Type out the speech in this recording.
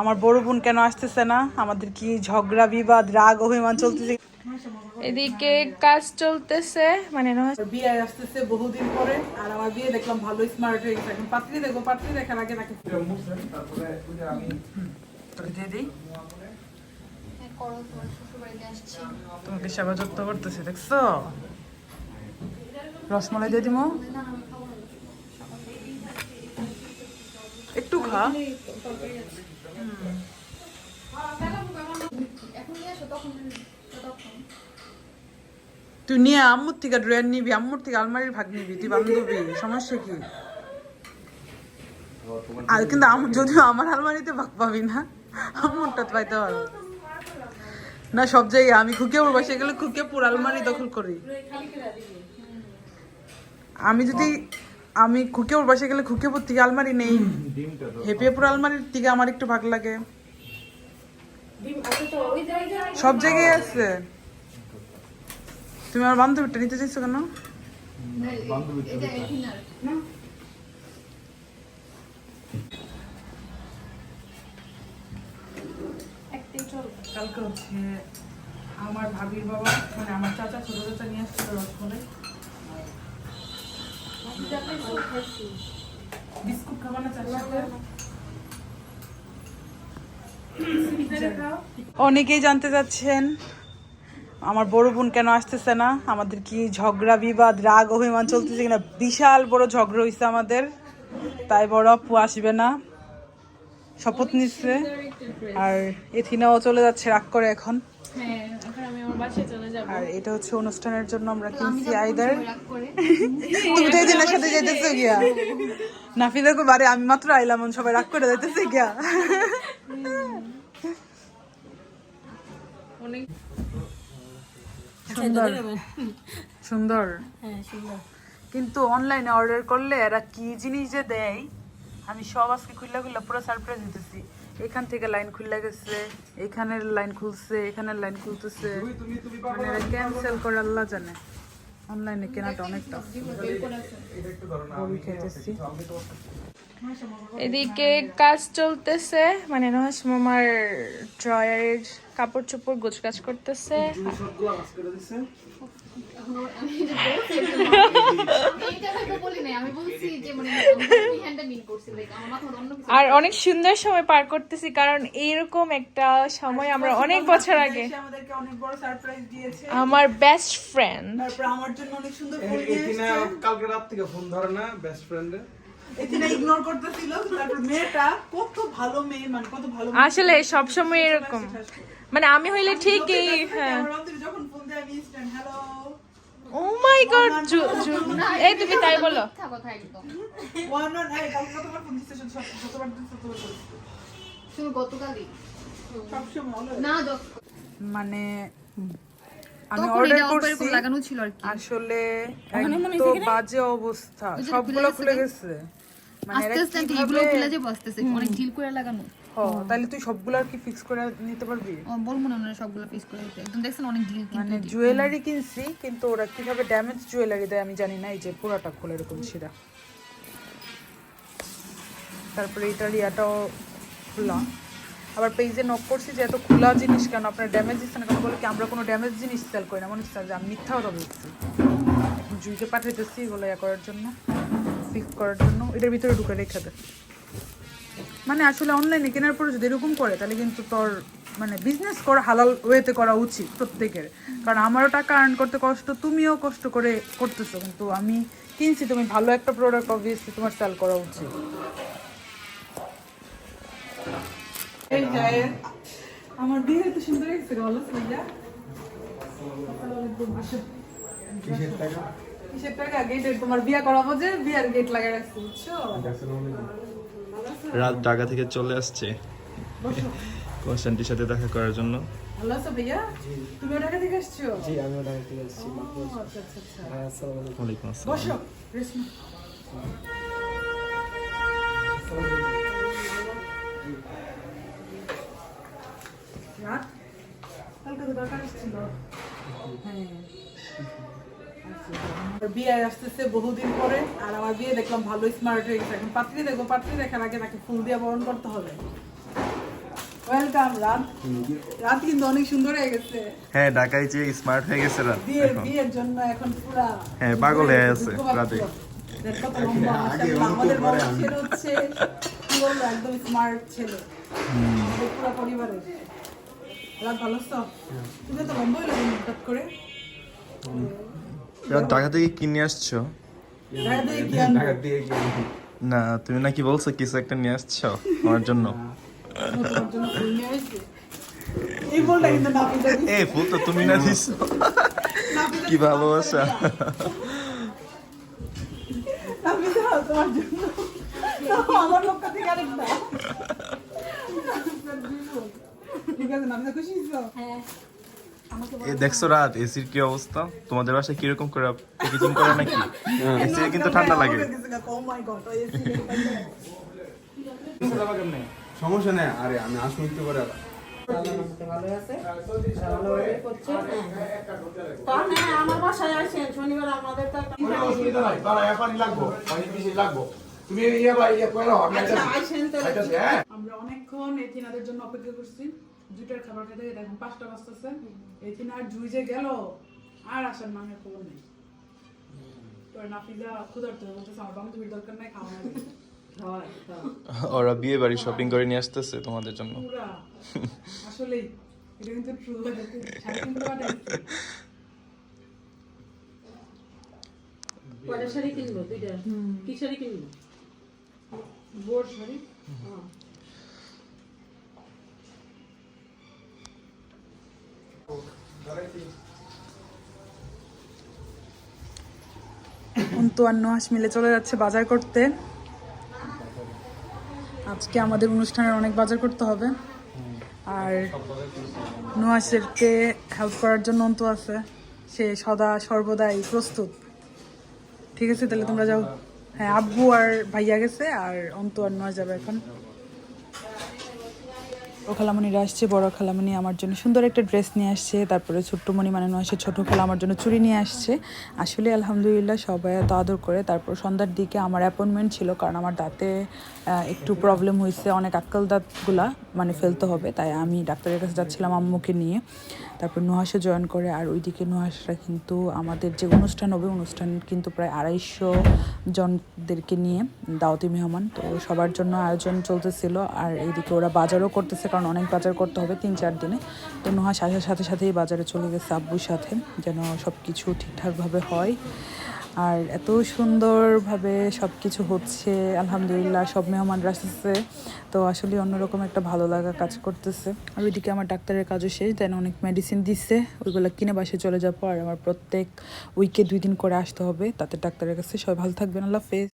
আমার বড় বোন কেন আসতেছে না? আমাদের কি ঝগড়া বিবাদ রাগ অভিমান চলতেছে? এদিকে কাজ চলতেছে মানে নয় বিয়ে আসতেছে বহুদিন পরে আর আমার বিয়ে দেখলাম ভালো স্মার্ট হয়ে গেছে। এখন পাত্রী দেখব পাত্রী দেখার আগে দিয়ে দিই। তোমাকে সেবা যত্ন করতেছি দেখছ? রসমালাই দিয়ে দিমো। একটু খা। তুই নিয়ে আম্মুর থেকে ড্রয়ার নিবি, আম্মুর থেকে আলমারির ভাগ নিবি, তুই বান্ধবী, সমস্যা কি? আর কিন্তু যদিও আমার আলমারিতে ভাগ পাবি না, আম্মুরটা পাইতে পারব। না, সব জায়গায় আমি খুকিয়াপুর বসে গেলে খুকিয়াপুর আলমারি দখল করি। আমি যদি আমি খুকিয়াপুর বসে গেলে খুকিয়াপুর থেকে আলমারি নেই। হেপিয়াপুর আলমারির থেকে আমার একটু ভাগ লাগে। সব জায়গায় আছে। তুমি আমার বান্ধবীটা নিতে চাইছো কেন? কালকে হচ্ছে আমার ভাবির বাবা মানে আমার চাচা ছোট চাচা নিয়ে আসছিল রসমলাই। বিস্কুট খাব না অনেকেই জানতে চাচ্ছেন আমার বড় বোন কেন আসতেছে না? আমাদের কি ঝগড়া বিবাদ রাগ অভিমান চলতেছে কিনা? বিশাল বড় ঝগড়া হয়েছে আমাদের। তাই বড় আপু আসবে না। শপথ নিচ্ছে আর এথিনাও চলে যাচ্ছে রাগ করে এখন। আর এটা হচ্ছে অনুষ্ঠানের জন্য আমরা কিনছি আইদার তুমি তো এদিনের সাথে যেতেছো গিয়া। নাফিদা কো বারে আমি মাত্র আইলাম সবাই রাগ করে যাইতেছে গিয়া। সুন্দর। সুন্দর। কিন্তু অনলাইনে অর্ডার করলে এরা কি জিনিস যে দেয় আমি সব আজকে খুললা খুললা পুরো সারপ্রাইজ দিতেছি এখান থেকে লাইন খুলে গেছে এখানের লাইন খুলছে এখানের লাইন খুলতেছে। মানে ক্যান্সেল করে আল্লাহ জানে। অনলাইনে কেনাটা অনেকটা খেতেছি এদিকে কাজ চলতেছে মানে নহাস মামার ড্রয়ারের কাপড় চোপড় গোছ কাজ করতেছে। আর অনেক সুন্দর সময় পার করতেছি কারণ এইরকম একটা সময় আমরা অনেক বছর আগে সে আমাদেরকে অনেক বড় সারপ্রাইজ দিয়েছে আমার বেস্ট ফ্রেন্ড আমার জন্য অনেক সুন্দর কালকে রাত থেকে ফোন ধরে না বেস্ট ফ্রেন্ডে এখানে ইগনোর করতেছিল তারপর মেয়েটা কত ভালো মেয়ে মানে কত ভালো আসলে সবসময় এরকম। মানে আমি হইলে ঠিকই হ্যাঁ। যখন ফোন দেয় আমি instant hello oh my god এই তুমি তাই বলো। মিথ্যা কথা একদম। ওয়ান ওয়ান এই কালকে কতবার ফোন দিচ্ছে যতবার দিচ্ছে ততবার বলছি। গতকালই। না মানে আমি অর্ডার করছি লাগানো ছিল আর কি। আসলে এত বাজে অবস্থা সবগুলো খুলে গেছে। আস্তে আস্তে এগুলো কিভাবে- খুলে যে বসতেছে অনেক ঢিল করে লাগানো। তাহলে তুই সবগুলো আর কি ফিক্স করে নিতে পারবি? বলব না ওনারা সবগুলো পিস করে দিতে। একদম দেখছেন অনেক ঢিল মানে জুয়েলারি কিনছি কিন্তু ওরা কীভাবে ড্যামেজ জুয়েলারি দেয় আমি জানি না এই যে পুরাটা খোলা এরকম ছিঁড়া। তারপরে এটার ইয়াটাও খোলা। আবার পেজে নক করছি যে এত খোলা জিনিস কেন? আপনার ড্যামেজ দিচ্ছে না কেন? বলে কি আমরা কোনো ড্যামেজ জিনিস সেল করি না। মনে হচ্ছে যে আমি মিথ্যা কথা বলছি। জুইকে পাঠাইতেছি এগুলো ইয়া করার জন্য। ফিক্স করার জন্য এটার ভিতরে ঢুকে রেখে দে। মানে আসলে অনলাইনে কেনার পরে যদি এরকম করে তাহলে কিন্তু তোর মানে বিজনেস করা হালাল ওয়েতে করা উচিত প্রত্যেকের। কারণ আমারও টাকা আর্ন করতে কষ্ট তুমিও কষ্ট করে করতেছো। কিন্তু আমি কিনছি তুমি ভালো একটা প্রোডাক্ট অবভিয়াসলি তোমার সেল করা উচিত। আমার বিয়ে তো সুন্দর হয়েছে ভালো কিসের টাকা গেটের তোমার বিয়ে করাবো যে বিয়ার গেট লাগাই রাখছি বুঝছ? রাত ঢাকা থেকে চলে আসছে। কনস্ট্যান্টির সাথে দেখা করার জন্য। ভালো আছো ভাইয়া? তুমি ঢাকা থেকে আসছো? জি আমি থেকে এসেছি আচ্ছা আচ্ছা আচ্ছা। হ্যাঁ আসসালামু আলাইকুম। ওয়ালাইকুম আসসালাম। বসো রেশমা রাত? কালকে তো দরকার ছিল হ্যাঁ। আমার বিয়ে আসতেছে বহুদিন পরে আর আমার বিয়ে দেখলাম ভালো স্মার্ট হয়ে গেছে। এখন পাত্রী দেখব পাত্রী দেখার আগে তাকে ফুল দিয়ে বরণ করতে হবে। ওয়েলকাম রাত রাত কিন্তু অনেক সুন্দর হয়ে গেছে। হ্যাঁ ঢাকায় যে স্মার্ট হয়ে গেছে রাত বিয়ের বিয়ের জন্য এখন পুরা হ্যাঁ, পাগল হয়ে আছে রাতে। আমাদের বড় ছেলে হচ্ছে কি বলব একদম স্মার্ট ছেলে। আমাদের পুরো পরিবারের রাত ভালো আছো? তুমি তো লম্বা হঠাৎ করে। রাত ঢাকা থেকে কিনে আসছো? না তুমি নাকি বলছো কিছু একটা নিয়ে আসছো আমার জন্য। এই ফুল তো তুমি না দিছো। কি ভালোবাসা। ঠিক আছে নাপিতা খুশি হয়েছো? এ দেখছ রাত এসির কি অবস্থা? তোমাদের বাসায় কীরকম করে প্যাকেজিং করে নাকি? এসি কিন্তু ঠান্ডা লাগে। Oh। সমস্যা নেই আরে আমি করে তুমি ইয়ে ইয়ে আচ্ছা হ্যাঁ। আমরা অনেকক্ষণ এই তিনাদের জন্য অপেক্ষা করছি। দুইটার খাবার খেতে খেতে এখন পাঁচটা বাজতেছে। এই তিন আর জুই যে গেল আর আসার নামের খবর নেই। তোর নাফিজা ক্ষুধার্ত হয়ে বলতেছে আমার বান্ধবীর দরকার নাই খাওয়া ওরা বিয়ে বাড়ি শপিং করে নিয়ে আসতেছে তোমাদের জন্য। আসলেই এটা কিন্তু ট্রু শাড়ি কিনবো? দুইটা। কি শাড়ি কিনবো? বোর সরি অন্তু আর নুহাস মিলে চলে যাচ্ছে বাজার করতে। আজকে আমাদের অনুষ্ঠানের অনেক বাজার করতে হবে। আর নুহাসেরকে হেল্প করার জন্য অন্তু আছে। সে সদা, সর্বদাই প্রস্তুত। ঠিক আছে, তাহলে তোমরা যাও। হ্যাঁ আব্বু আর ভাইয়া গেছে, আর অন্তু আর নোয়া যাবে এখন। ও খালামণিরা আসছে, বড় খালামণি আমার জন্য সুন্দর একটা ড্রেস নিয়ে আসছে, তারপরে ছোট্টমণি মানে নয় ছোট খালা আমার জন্য চুড়ি নিয়ে আসছে। আসলে আলহামদুলিল্লাহ সবাই এত আদর করে, তারপর সন্ধ্যার দিকে আমার অ্যাপয়েন্টমেন্ট ছিল, কারণ আমার দাঁতে একটু প্রবলেম হয়েছে, অনেক আক্কাল দাঁতগুলা মানে ফেলতে হবে, তাই আমি ডাক্তারের কাছে যাচ্ছিলাম আম্মুকে নিয়ে। তারপর নুহাসে জয়েন করে, আর ওইদিকে নুহাসরা কিন্তু আমাদের যে অনুষ্ঠান হবে, অনুষ্ঠান কিন্তু প্রায় আড়াইশো জনদেরকে নিয়ে, দাওয়াতি মেহমান, তো সবার জন্য আয়োজন চলতেছিল, আর এইদিকে ওরা বাজারও করতেছে কারণ অনেক বাজার করতে হবে তিন চার দিনে। তো নুহাস আসার সাথে সাথেই বাজারে চলে গেছে আব্বুর সাথে, যেন সব কিছু ঠিকঠাকভাবে হয়। আর এত সুন্দরভাবে সব কিছু হচ্ছে, আলহামদুলিল্লাহ, সব মেহমানরা আসতেছে। তো আসলে অন্যরকম একটা ভালো লাগা কাজ করতেছে। আর ওইদিকে আমার ডাক্তারের কাজও শেষ, দেন অনেক মেডিসিন দিচ্ছে ওইগুলো কিনে বাসে চলে যাব। আর আমার প্রত্যেক উইকে দুই দিন করে আসতে হবে, তাতে ডাক্তারের কাছে সবাই ভালো থাকবেন, আল্লাহ হাফেজ।